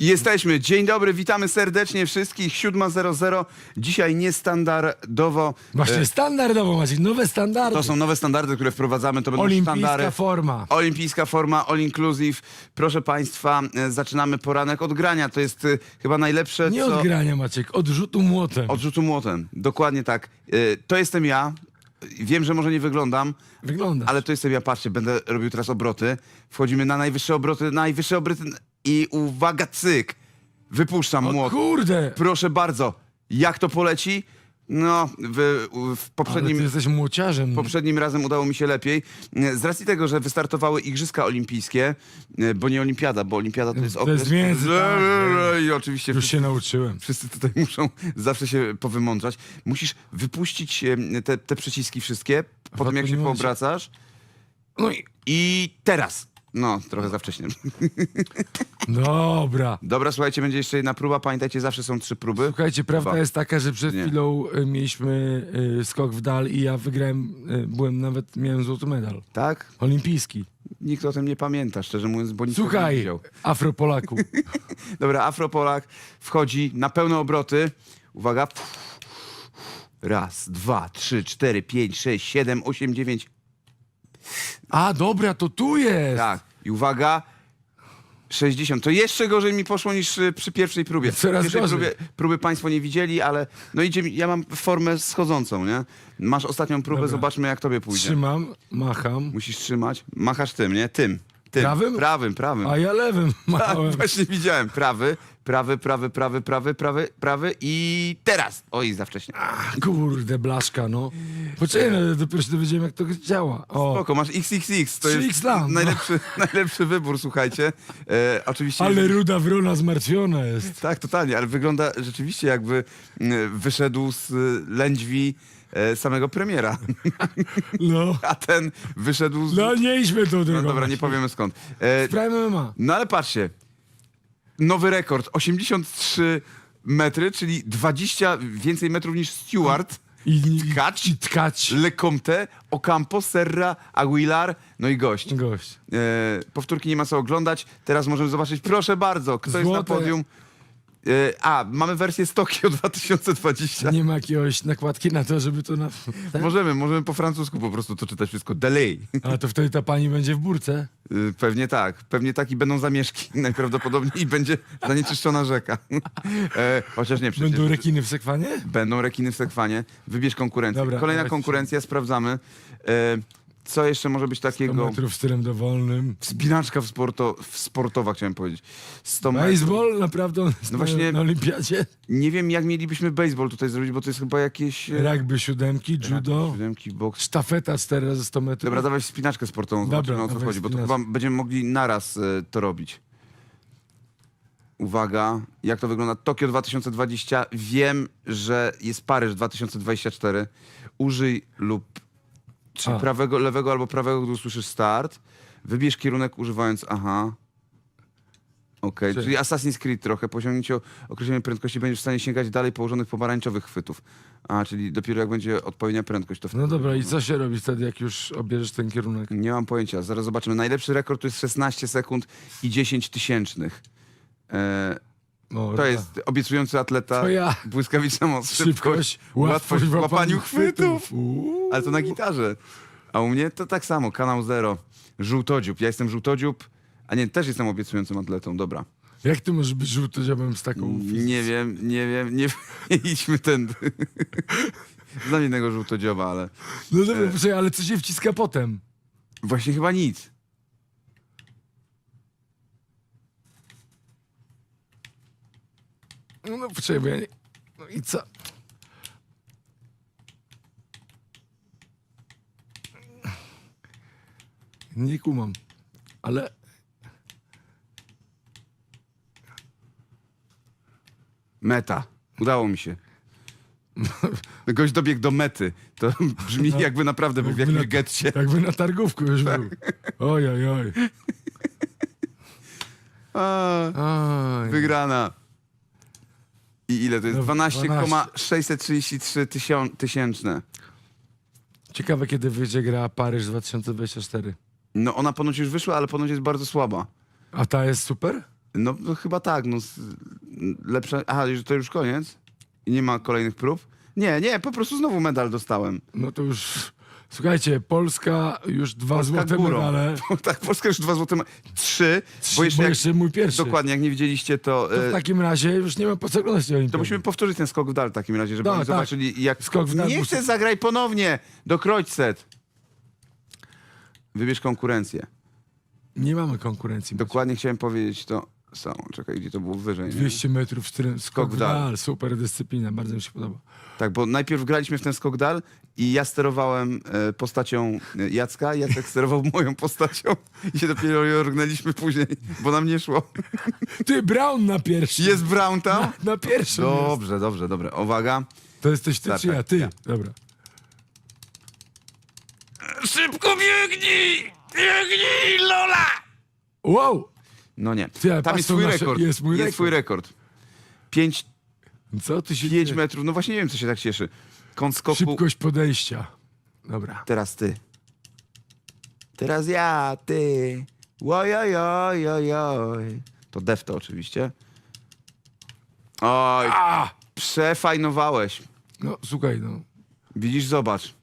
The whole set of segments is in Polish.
Jesteśmy. Dzień dobry, witamy serdecznie wszystkich. 7.00. Dzisiaj niestandardowo. Właśnie E, standardowo macie, nowe standardy. To są nowe standardy, które wprowadzamy. To będą Olimpijska forma. Olimpijska forma, all inclusive. Proszę Państwa, e, zaczynamy poranek od grania. To jest e, chyba najlepsze, Nie co... od grania Maciek, od rzutu młotem. Od rzutu młotem. Dokładnie tak. E, To jestem ja. Wiem, że może nie wyglądam, Wygląda. ale to jestem ja. Patrzcie, będę robił teraz obroty. Wchodzimy na najwyższe obroty, najwyższe obroty i uwaga, cyk. Wypuszczam młot. kurde! Proszę bardzo, jak to poleci? No, w, w Ale poprzednim, ty jesteś młociarzem. poprzednim razem udało mi się lepiej. Z racji tego, że wystartowały Igrzyska Olimpijskie, bo nie Olimpiada, bo Olimpiada to jest To jest okres... między, tak, I oczywiście Już wszyscy, się nauczyłem. wszyscy tutaj muszą zawsze się powymądrzać. Musisz wypuścić e, te, te przyciski wszystkie, po tym jak się poobracasz. No i... I teraz. No, trochę za wcześnie. Dobra. Dobra, słuchajcie, będzie jeszcze jedna próba. Pamiętajcie, zawsze są trzy próby. Słuchajcie, prawda Dwa. jest taka, że przed Nie. chwilą y, mieliśmy y, skok w dal i ja wygrałem, y, byłem nawet, miałem złoty medal. Tak? Olimpijski. Nikt o tym nie pamięta, szczerze mówiąc, bo nikt tego nie Słuchaj, widział. Afropolaku. Dobra, Afropolak wchodzi na pełne obroty. Uwaga. Raz, dwa, trzy, cztery, pięć, sześć, siedem, osiem, dziewięć. A, dobra, to tu jest. Tak. I uwaga. 60. To jeszcze gorzej mi poszło niż y, przy pierwszej próbie. Coraz pierwszej gorzej. próbie, próby Państwo nie widzieli, ale no idzie, mi- ja mam formę schodzącą, nie? Masz ostatnią próbę, Dobra. zobaczmy jak tobie pójdzie. Trzymam, macham. Musisz trzymać. Machasz tym, nie? Tym. Tym. Prawym? Prawym, prawym. A ja lewym Tak, właśnie widziałem. Prawy, prawy, prawy, prawy, prawy, prawy, prawy i teraz. Oj, za wcześnie. Kurde, blaszka, no. Poczekaj, no, dopiero się dowiedziałem, jak to działa. O, Spoko, masz XXX. To 3X jest lam, no. najlepszy, najlepszy wybór, słuchajcie. E, oczywiście. ale ruda wrona zmartwiona jest. Tak, totalnie, ale wygląda rzeczywiście jakby mm, wyszedł z y, lędźwi e, samego premiera. No, A ten wyszedł z... no nie idźmy tą drogą. No dobra, nie powiemy skąd. E, MMA. No ale patrzcie. Nowy rekord. 83 metry, czyli 20 więcej metrów niż Stewart. I, i, Tkacz. i tkacz. Lecomte, Ocampo, Serra, Aguilar, no i gość. Gość. E, powtórki nie ma co oglądać. Teraz możemy zobaczyć, proszę bardzo, kto jest na Złote. podium. E, a, mamy wersję z Tokio 2020. Nie ma jakiegoś nakładki na to, żeby to na... Tak? Możemy, możemy po francusku po prostu to czytać wszystko. Delay. A to wtedy ta pani będzie w burce. Y, Pewnie tak. Pewnie tak i będą zamieszki najprawdopodobniej i będzie zanieczyszczona rzeka. E, chociaż nie, przecież Będą rekiny w sekwanie? będą rekiny w sekwanie. Wybierz konkurencję. Dobra, Kolejna dawaj. konkurencja, sprawdzamy. E, co jeszcze może być 100 takiego? metrów stylem dowolnym. Wspinaczka w sporto, w sportowa, chciałem powiedzieć. 100 metrów. Baseball naprawdę on jest No na, właśnie- na olimpiadzie. Nie wiem, jak mielibyśmy baseball tutaj zrobić, bo to jest chyba jakieś... e, Rugby siódemki, judo, Siódemki, boks. sztafeta 4 razy 100 metrów. Dobra, dawaj wspinaczkę sportową, Dobra, zobaczymy o co dawaj chodzi, bo to wspinaczkę. chyba będziemy mogli naraz e, to robić. Uwaga, jak to wygląda? Tokio 2020. Wiem, że jest Paryż 2024. Użyj lub czy A. prawego, lewego albo prawego, gdy usłyszysz start. Wybierz kierunek używając aha. Okej, Czyli- czyli Assassin's Creed trochę. Po osiągnięciu określonej prędkości będziesz w stanie sięgać dalej położonych pomarańczowych chwytów. A, czyli dopiero jak będzie odpowiednia prędkość, to wtedy... No dobra, i co się robi wtedy, jak już obierzesz ten kierunek? Nie mam pojęcia, zaraz zobaczymy. Najlepszy rekord to jest 16 sekund i 10 tysięcznych. E, O, to dobra. jest obiecujący atleta, To ja. błyskawiczna moc, szybkość, Szybkość, łatwość w łapaniu chwytów. Uuu. Ale to na gitarze. A u mnie to tak samo, kanał zero. Żółtodziób. Ja jestem żółtodziób, a nie, też jestem obiecującym atletą, dobra. Jak ty możesz być żółtodziobem z taką Nie wiem, nie wiem, nie, nie idźmy tędy. Znam jednego żółtodzioba, ale No dobra, poczekaj, ale co się wciska potem? właśnie chyba nic. No, no ja nie... No i co? Nie kumam, ale... Meta. Udało mi się. Gość dobiegł do mety. To brzmi jakby naprawdę był w jakimś na- getcie. Jakby na targówku już Tak. był. Oj, oj, oj. A, Oj. wygrana. I ile to jest? No, 12,633 tysią- tysięczne. Ciekawe, kiedy wyjdzie gra Paryż 2024. No ona ponoć już wyszła, ale ponoć jest bardzo słaba. A ta jest super? No, no chyba tak, no. s- Lepsze. Aha, to już koniec? I nie ma kolejnych prób? Nie, nie, po prostu znowu medal dostałem. No to już... Słuchajcie, Polska już dwa Polska złote górą. medale. tak, Polska już dwa złote. ma- Trzy, Trzy, bo jeszcze, jak, mój pierwszy. dokładnie, jak nie widzieliście, to. To e, w takim razie już nie ma po co oglądać tej To olimpiady. musimy powtórzyć ten skok w dal w takim razie, żeby Tak, oni tak. zobaczyli jak... Skok w dal Nie chcę, zagraj ponownie! Do set. Wybierz konkurencję. Nie mamy konkurencji. Dokładnie chciałem powiedzieć to samo. Czekaj, gdzie to było wyżej. Nie? 200 metrów stry- skok w w dal. dal. Super dyscyplina, bardzo mi się podoba. Tak, bo najpierw graliśmy w ten skok dal i ja sterowałem e, postacią e, Jacka, Jacek sterował moją postacią i się dopiero orgnęliśmy później, bo nam nie szło. Ty, Brown na pierwszy. Jest Brown tam? Na, na pierwszym jest. Dobrze, dobrze, dobrze. Uwaga. To jesteś ty czy ja? Ty. ja. Dobra. Szybko biegnij! Biegnij, Lola! Wow! No nie. Ty, ale Tam jest to twój nasze- rekord. jest mój rekord. twój rekord. 5, Co ty się 5 dzieje? metrów. No właśnie nie wiem, co się tak cieszy. Kąt skoku. Szybkość podejścia. Dobra. Teraz ty. Teraz ja, ty. Ojojojojoj. To def to oczywiście. Oj, A! przefajnowałeś. No słuchaj, no. Widzisz, zobacz.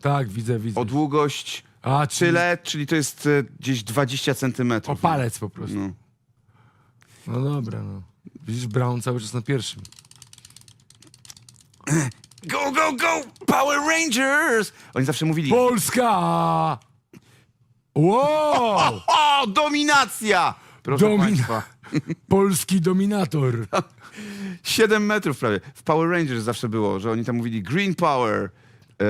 Tak, widzę, widzę. O długość A, czyli tyle, czyli to jest e, gdzieś 20 o centymetrów. palec po prostu. No. No dobra, no. Widzisz, Brown cały czas na pierwszym. Go, go, go! Power Rangers! Oni zawsze mówili. Polska! Wow! O, dominacja! Proszę Domina- Państwa. Polski dominator. 7 metrów prawie. W Power Rangers zawsze było, że oni tam mówili Green Power, e,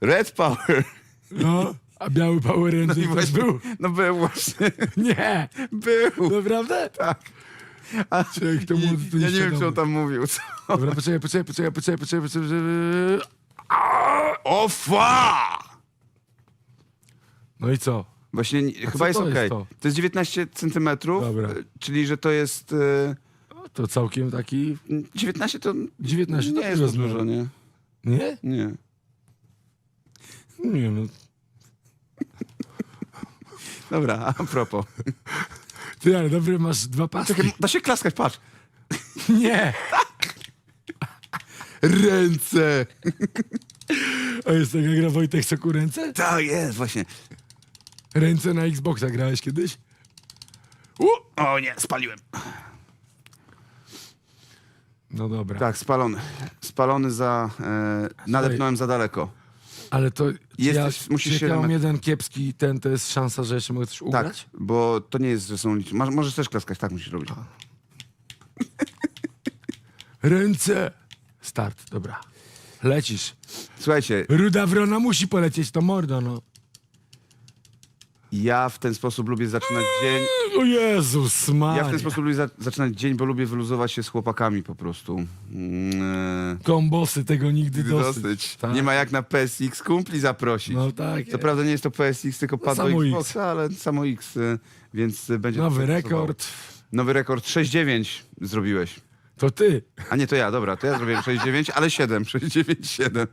Red Power. No. A biały Power Ranger też właśnie- był? No był właśnie. Nie! Był. Naprawdę? Tak. A, Człowiek to młody, to ja nie wiem, co on tam mówił. Co? Dobra, poczekaj, poczekaj, poczekaj, poczekaj, poczekaj, poczekaj. poczekaj. O fa! No i co? Właśnie nie- chyba jest to jest okej. to? To jest 19 centymetrów, Dobra. e, czyli że to jest... E, To całkiem taki... 19 to 19 nie to jest rozumiem. dużo, nie? Nie? Nie. Nie no. Dobra, a propos. Ty, ale dobry, masz dwa paski. Czekaj, da się klaskać, patrz. Nie! Ręce! A jest taka gra Wojtek Soku ręce? Tak jest, właśnie. Ręce na Xboxa grałeś kiedyś? U! O nie, spaliłem. No dobra. Tak, spalony. Spalony za... E, nadepnąłem za daleko. Ale to Jesteś- ja, musisz się ja mam jeden kiepski ten, to jest szansa, że jeszcze mogę coś Tak, ugrać? bo to nie jest, że są. Masz, możesz też klaskać, tak musisz robić. Ręce! Start, dobra. Lecisz. Słuchajcie, Ruda wrona musi polecieć, to mordo, no. Ja w ten sposób lubię zaczynać dzień. O Jezus Maria. Ja w ten sposób lubię za, zaczynać dzień, bo lubię wyluzować się z chłopakami po prostu. Mm, Kombosy tego nigdy e, dosyć. Tak. Nie ma jak na PSX kumpli zaprosić. No tak. Co prawda nie jest to PSX, tylko padło samo Xboxa, ale samo X, y, więc y, będzie... Nowy to pasowało. rekord. Nowy rekord 6-9 zrobiłeś. To ty. A nie, to ja, dobra, to ja zrobiłem 6-9, ale 7, 6-9, 7.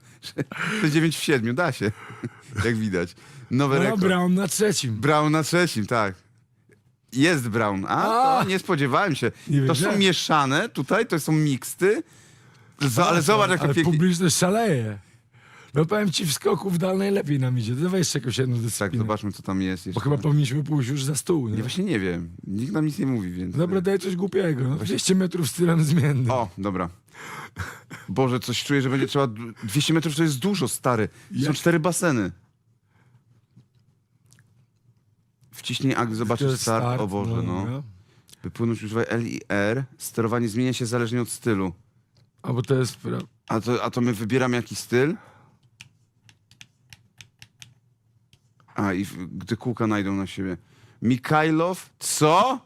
6-9 w 7, da się, jak widać. Nowy No, rekord. Brown na trzecim. Brown na trzecim, tak. Jest Brown. A, A! to nie spodziewałem się. Nie to są wiedziałem. mieszane tutaj, to są miksty. Ale zobacz, jak to Ale pięknie... publiczność szaleje. No powiem ci, w skoku w dal najlepiej nam idzie. Dawaj jeszcze jakąś jedną Tak, dyscyplinę. zobaczmy, co tam jest Bo jeszcze. chyba powinniśmy pójść już za stół, nie? Nie, właśnie nie wiem. Nikt nam nic nie mówi, więc... Dobra, daj coś głupiego. No, 200 metrów stylem zmiennym. O, dobra. Boże, coś czuję, że będzie trzeba... 200 metrów to jest dużo, stary. Są Jak- cztery baseny. Wciśnij akt, zobaczysz jest start. O Boże, no. dobra. Wypłynąć używaj L i R. Sterowanie zmienia się zależnie od stylu. A bo to jest... pra- A to, a to my wybieramy jaki styl? A, i w, gdy kółka najdą na siebie. Mikajlow? Co?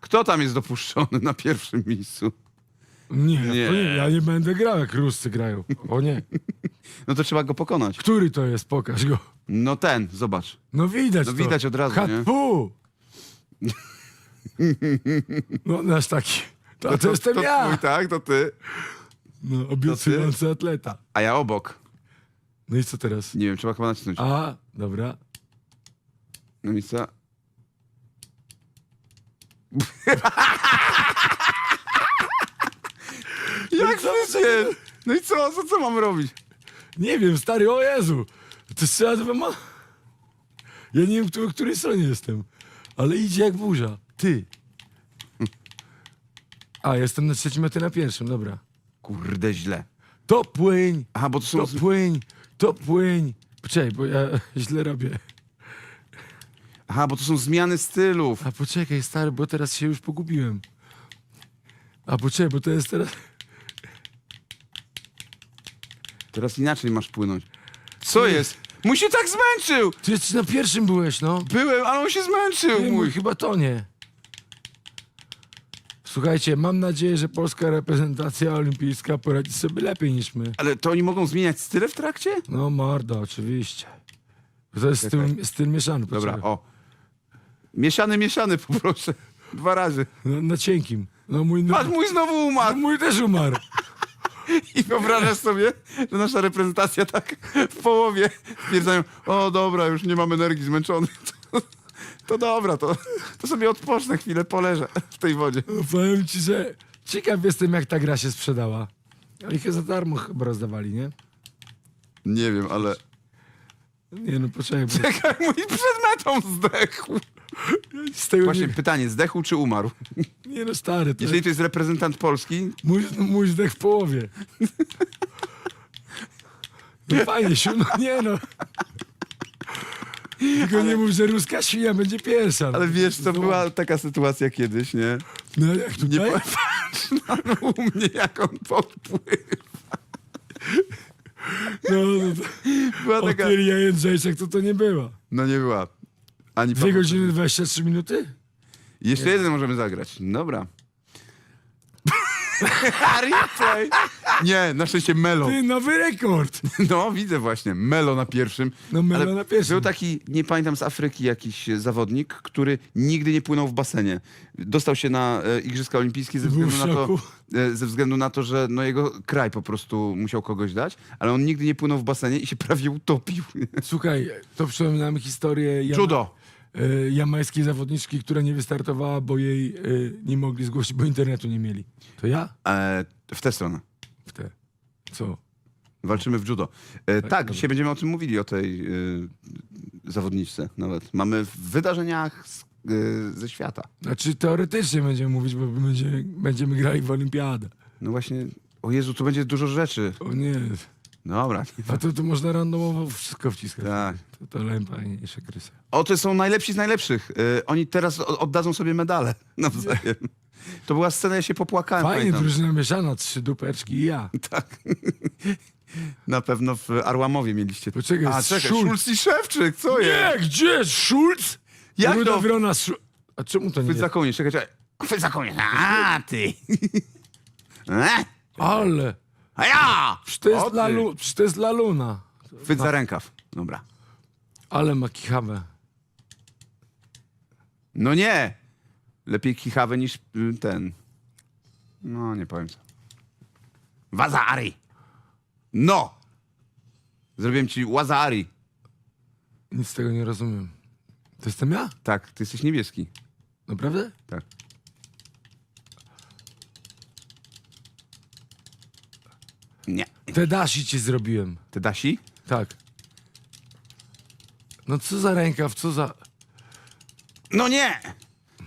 Kto tam jest dopuszczony na pierwszym miejscu? Nie, nie, ja nie będę grał, jak Ruscy grają. O nie. No to trzeba go pokonać. Który to jest? Pokaż go. No ten, zobacz. No widać No to. widać od razu, nie? Hatpu! No nasz taki. To, to, jestem to ja. Twój, tak, to ty. No, obiecujący atleta. A ja obok. No i co teraz? Nie wiem, trzeba chyba nacisnąć. A, dobra. No miejsca. Jak wstyd! No i co? Co, co mam robić? Nie wiem, stary, o Jezu! To trzeba to ma... Ja nie wiem, której, której stronie jestem, ale idzie jak burza. Ty. A, jestem na trzecim, a ty na pierwszym, dobra. Kurde, źle. To płyń, Aha, bo to są... to płyń, to płyń. Poczekaj, bo ja źle robię. Aha, bo to są zmiany stylów. A poczekaj, stary, bo teraz się już pogubiłem. A poczekaj, bo to jest teraz... Teraz inaczej masz płynąć. Co jest? Mój się tak zmęczył! Ty jeszcze na pierwszym byłeś, no. Byłem, ale on się zmęczył, Ty, mój, mój. chyba to nie. Słuchajcie, mam nadzieję, że polska reprezentacja olimpijska poradzi sobie lepiej niż my. Ale to oni mogą zmieniać style w trakcie? No mordo, oczywiście. To jest styl, styl mieszany. Dobra, poczekaj. o. Mieszany, mieszany poproszę. Dwa razy. Na, na cienkim. No mój, no, Patrz, mój znowu umarł. mój też umarł. I wyobrażasz sobie, że nasza reprezentacja tak w połowie stwierdzają, o dobra, już nie mam energii, zmęczony. To, to dobra, to, to sobie odpocznę chwilę, poleżę w tej wodzie. No, powiem ci, że ciekaw jestem, jak ta gra się sprzedała. Chyba za darmo chyba rozdawali, nie? Nie wiem, ale... Nie no, poczekaj. Bo Czekaj, mój przed metą zdechł. Z tego Właśnie nie, pytanie, zdechł czy umarł? nie no, stary, to Jeżeli to jest reprezentant Polski, mój, mój zdech w połowie. No fajnie, siu, no nie no. Tylko nie mów, że ruska świnia będzie pierwsza. no. ale wiesz, to była taka sytuacja kiedyś, nie? No jak Nie tutaj? patrz na u mnie, jak on podpływa. No, no to, Była taka... Jędrzejczak to to nie była. No nie była. Ani Dwie godziny 23 minuty? Jeszcze jeden możemy zagrać. Dobra. Replay! Nie, na szczęście Melo. Ty, nowy rekord! No, widzę właśnie. Melo na pierwszym. No, Melo Ale na pierwszym. Był taki, nie pamiętam, z Afryki jakiś zawodnik, który nigdy nie płynął w basenie. Dostał się na e, Igrzyska Olimpijskie ze Był względu, na to, e, ze względu na to, że no, jego kraj po prostu musiał kogoś dać, ale on nigdy nie płynął w basenie i się prawie utopił. Słuchaj, to przypomina mi historię Jama- Judo. E, jamańskiej zawodniczki, która nie wystartowała, bo jej e, nie mogli zgłosić, bo internetu nie mieli. To ja? E, w tę stronę. W te. Co? Walczymy w judo. E, tak, dobra. dzisiaj będziemy o tym mówili, o tej e, zawodniczce nawet. Mamy w wydarzeniach z, e, ze świata. Znaczy teoretycznie będziemy mówić, bo będziemy, będziemy grali w olimpiadę. No właśnie, o Jezu, tu będzie dużo rzeczy. O nie. Dobra. A to, to można randomowo wszystko wciskać. Tak. To, to najfajniejsze krysy. O, to są najlepsi z najlepszych. E, oni teraz o- oddadzą sobie medale nawzajem. To była scena, ja się popłakałem. Fajnie, pamiętam. drużyna mieszana, trzy dupeczki i ja. Tak. Na pewno w Arłamowie mieliście. Poczekaj, A, czekaj, Schulz. Schulz i Szewczyk, co jest? Nie, gdzie? Schulz? Jak Ruda to? Wrona Schulz. A czemu to nie Chwyt za jest? koniec, czekaj, czekaj. Chwyt za koniec. A, ty. E? Ale, A ja! przecież to jest, O, dla, ty. Lu, to jest dla Luna. Chwyt za rękaw. Dobra. Ale ma kichawę. No nie! Lepiej kichawę niż y, ten. No, nie powiem co. Wazari! No! Zrobiłem ci wazari. Nic z tego nie rozumiem. To jestem ja? Tak, ty jesteś niebieski. Naprawdę? Tak. Nie. Te dashi ci zrobiłem. Ty Dasi? Tak. No co za rękaw, co za... No nie!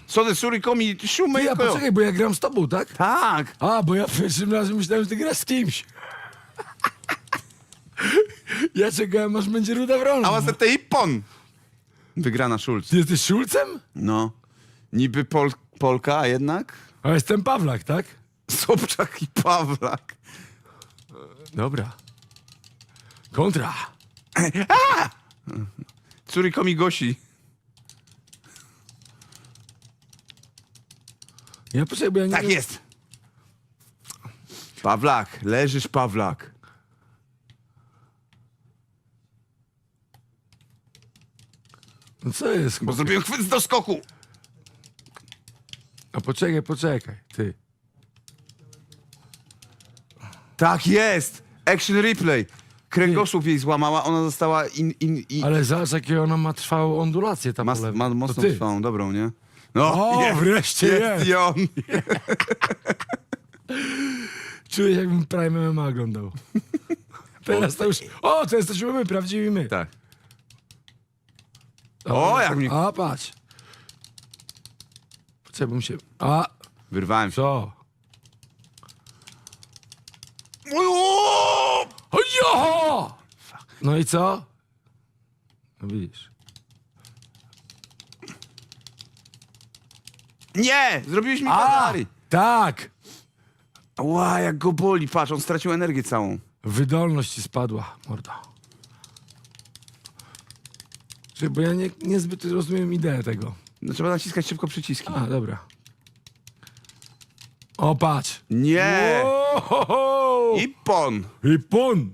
Co ty surikomi Ty, ja shumejko? poczekaj, bo ja gram z tobą, tak? Tak! A, bo ja pierwszym razem myślałem, że ty grasz z kimś. ja czekałem, aż będzie Ruda Wrona. A was te Ippon! Wygrana Schulz. Ty jesteś Szulcem? No. Niby Pol Polka, a jednak A jestem Pawlak, tak? Sobczak i Pawlak. Dobra. Kontra. Surikomi Gosi. Ja poczekaj, bo ja nie Tak wiem- jest. Pawlak, leżysz Pawlak. No co jest? Bo zrobiłem chwyt do skoku. A poczekaj, poczekaj. Ty. Tak jest. Action replay. Kręgosłup jej złamała, ona została in, in, in, Ale zobacz, jakie ona ma trwałą ondulację tam ma, po lewej. ma To ty. trwałą, dobrą, nie? No, O, jest, wreszcie jest. i on. Czuję jakbym Prime MMA oglądał. Teraz to już... O, to jesteśmy my, prawdziwi my. Tak. O, jak mi... A, patrz. Potrzebam się... A, Wyrwałem się. co? O! Ojo! No i co? No widzisz. Nie! Zrobiłeś mi A, tak! Ła, jak go boli. Patrz, on stracił energię całą. Wydolność ci spadła, mordo. Czy, bo ja nie, niezbyt rozumiem ideę tego. No, trzeba naciskać szybko przyciski. A, dobra. O, patrz. Nie! Ohoho! I pon. I pun!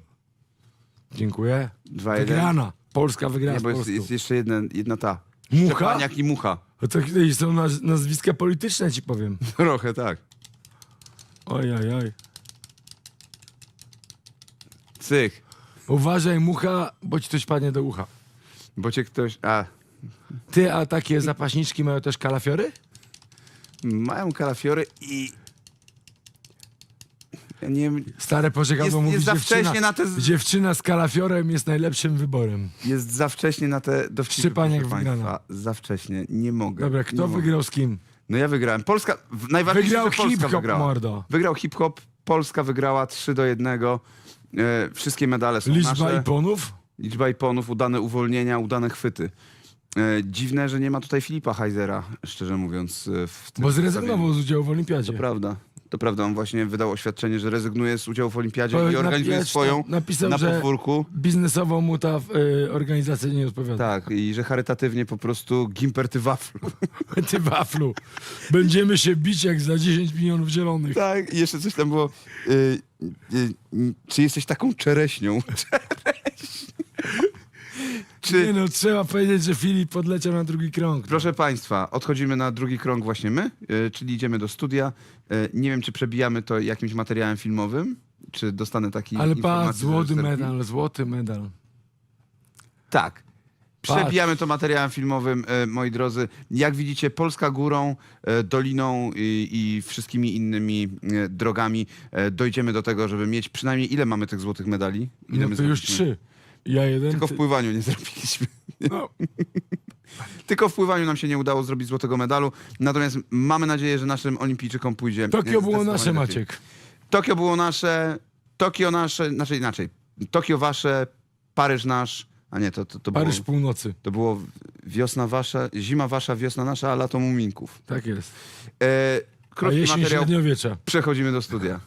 Dziękuję. Dwa, jeden. Wygrana. Polska wygrała Nie, bo jest, jest jeszcze jedna, jedna ta. Mucha? Szczepaniak i mucha. To kiedyś są naz nazwiska polityczne, ci powiem. Trochę tak. Oj, oj, oj. Cyk. Uważaj, mucha, bo ci coś padnie do ucha. Bo cię ktoś... A, Ty, a takie zapaśniczki mają też kalafiory? mają kalafiory i... Nie Stare poczekadło Jest- mówi, jest za dziewczyna, wcześnie na te z- dziewczyna z kalafiorem jest najlepszym wyborem. jest za wcześnie na te dowcipy, Szczepaniak proszę wygrana. państwa. Za wcześnie. Nie mogę. Dobra, nie kto mogę. wygrał z kim? No ja wygrałem. Polska... w- Najważniejsze, Wygrał że Polska hip-hop, wygrała. mordo. Wygrał hip-hop. Polska wygrała 3 do 1. E, wszystkie medale są Liczba nasze. iponów? Liczba iponów, udane uwolnienia, udane chwyty. E, dziwne, że nie ma tutaj Filipa Heizera, szczerze mówiąc. e, W tym Bo zestawieniu. zrezygnował z udziału w olimpiadzie. To prawda. To prawda, on właśnie wydał oświadczenie, że rezygnuje z udziału w olimpiadzie i organizuje napisał- swoją napisał, na że- podwórku. Biznesowo mu ta y, organizacja nie odpowiada. Tak, i że charytatywnie po prostu gimperty waflu. Ty waflu. Będziemy się bić jak za 10 milionów zielonych. Tak, i jeszcze coś tam było. Y, y, y, czy jesteś taką? Czereśnią. Nie Czy, no, trzeba powiedzieć, że Filip podleciał na drugi krąg. proszę Państwa, odchodzimy na drugi krąg właśnie my, y, czyli idziemy do studia. Y, nie wiem, czy przebijamy to jakimś materiałem filmowym, czy dostanę taki Ale patrz, z złoty reżyserki. medal, złoty medal. Tak. Przebijamy to materiałem filmowym, e, moi drodzy. Jak widzicie, Polska górą, e, doliną i, i wszystkimi innymi e, drogami e, dojdziemy do tego, żeby mieć przynajmniej ile mamy tych złotych medali? Ile No my to już zrobiliśmy? trzy. Ja jeden. Tylko w pływaniu nie zrobiliśmy. no, Tylko w pływaniu nam się nie udało zrobić złotego medalu. Natomiast mamy nadzieję, że naszym olimpijczykom pójdzie. Tokio było nasze, lepiej. Maciek. Tokio było nasze, Tokio nasze, znaczy inaczej. Tokio wasze, Paryż nasz, a nie, to, to, to Paryż było... północy. To było wiosna wasza, zima wasza, wiosna nasza, a lato muminków. Tak jest. E, A krótki jesień materiał, średniowiecza. przechodzimy do studia.